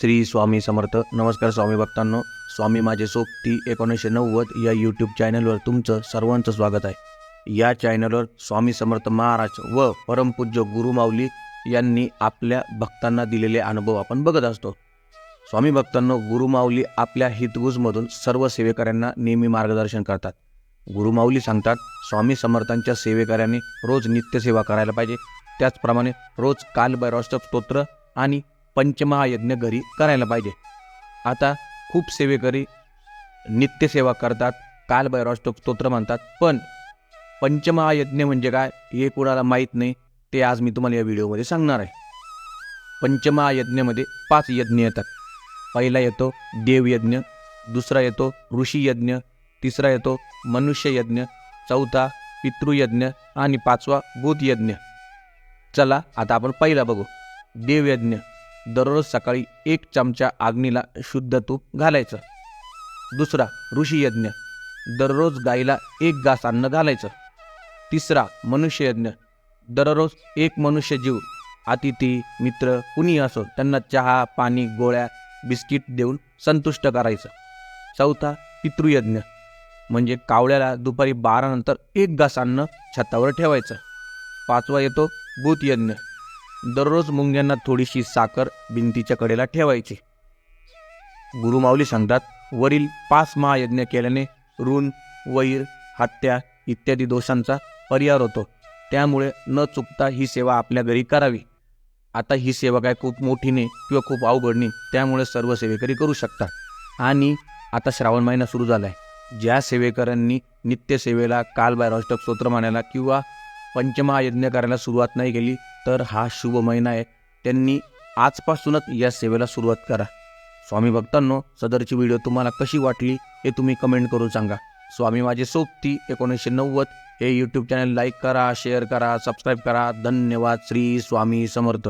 श्री स्वामी समर्थ. नमस्कार स्वामी भक्तांनो. स्वामी माझे सोबती एकोणीसशे नव्वद या यूट्यूब चॅनलवर तुमचं सर्वांचं स्वागत आहे. या चॅनलवर स्वामी समर्थ महाराज व परमपूज्य गुरुमाऊली यांनी आपल्या भक्तांना दिलेले अनुभव आपण बघत असतो. स्वामी भक्तांनो गुरुमाऊली आपल्या हितगुजमधून सर्व सेवेकऱ्यांना नेहमी मार्गदर्शन करतात. गुरुमाऊली सांगतात स्वामी समर्थांच्या सेवेकऱ्यांनी रोज नित्यसेवा करायला पाहिजे. त्याचप्रमाणे रोज कालभैरवाचं स्तोत्र आणि पंचमहायज्ञ घरी करायला पाहिजे. आता खूप सेवेकरी नित्यसेवा करतात कालभैरव स्तोत्र म्हणतात पण पंचमहायज्ञ म्हणजे काय हे कुणाला माहीत नाही ते आज मी तुम्हाला या व्हिडिओमध्ये सांगणार आहे. पंचमहायज्ञमध्ये पाच यज्ञ येतात. पहिला येतो देवयज्ञ दुसरा येतो ऋषीयज्ञ तिसरा येतो मनुष्ययज्ञ चौथा पितृयज्ञ आणि पाचवा भूतयज्ञ. चला आता आपण पहिला बघू. देवयज्ञ. दररोज सकाळी एक चमचा आग्नीला शुद्ध तूप घालायचं. दुसरा ऋषीयज्ञ. दररोज गाईला एक घास अन्न घालायचं. तिसरा मनुष्ययज्ञ. दररोज एक मनुष्य जीव. अतिथी मित्र कुणी असो त्यांना चहा पाणी गोळ्या बिस्किट देऊन संतुष्ट करायचं. चौथा पितृयज्ञ. म्हणजे कावळ्याला दुपारी बारानंतर एक घास अन्न छतावर ठेवायचं. पाचवा येतो भूतयज्ञ. दररोज मुंग्यांना थोडीशी साखर भिंतीच्या कडेला ठेवायची. गुरुमाऊली सांगतात वरील पाच महायज्ञ केल्याने ऋण वैर हत्या इत्यादी दोषांचा परिहार होतो. त्यामुळे न चुकता ही सेवा आपल्या घरी करावी. आता ही सेवा काय खूप मोठी नाही किंवा खूप अवघड नाही त्यामुळे सर्व सेवेकरी करू शकतात. आणि आता श्रावण महिना सुरू झाला आहे ज्या सेवेकरांनी नित्यसेवेला रोष्टक स्तोत्र म्हणायला किंवा पंचमहायज्ञ करायला सुरुवात नाही केली तर हा शुभ महिना आहे. त्यांनी आजपासूनच या सेवेला सुरुवात करा. स्वामी भक्तांनो सदरची व्हिडिओ तुम्हाला कशी वाटली हे तुम्ही कमेंट करून सांगा. स्वामी माझे सोबती एकोणीसशे नव्वद. हे यूट्यूब चॅनल लाईक करा शेअर करा सबस्क्राईब करा. धन्यवाद. श्री स्वामी समर्थ.